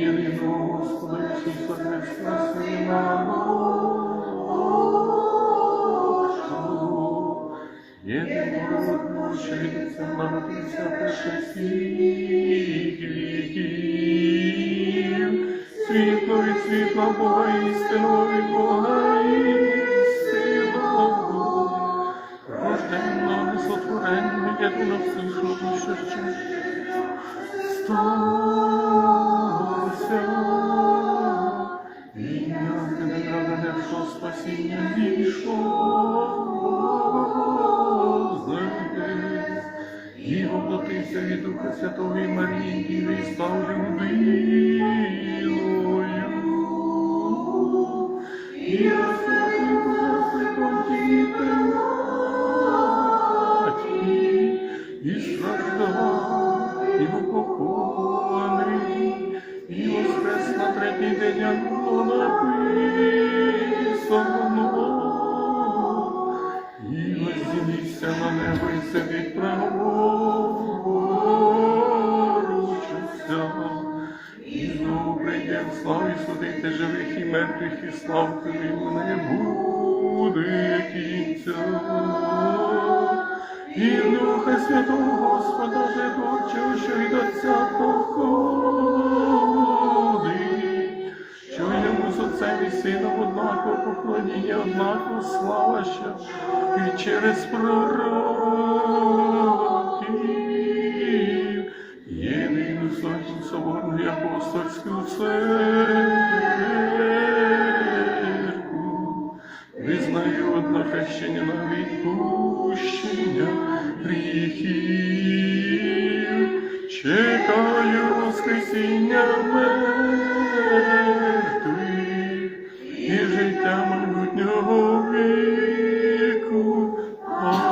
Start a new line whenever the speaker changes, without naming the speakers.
Єдиного Господа Ісуса Христа, перше всіх віків, світло від Бога, істину від Бога, істину рожденного, несотвореного, єдиного всього, що сталося. Ім'я тебе що спасіння війшло і Марії, Діви, став людиною. І Господом дітей матері, і страждав, і був похований, і воскрес на третій день, як було написано. І розділився на небо і сидить праворуч Отця. І знову прийде в славі судити живих і мертвих, і славки не буде кінця. І Духа Святого Господа Жегочого, що від Отця походить, що йому з Отцем і Сином однаково поклоніння, однаково слава, що і через пророків, Християнську церкву, визнають на відпущення гріхів, чекаю Воскресіння мертвих і життя майбутнього віку.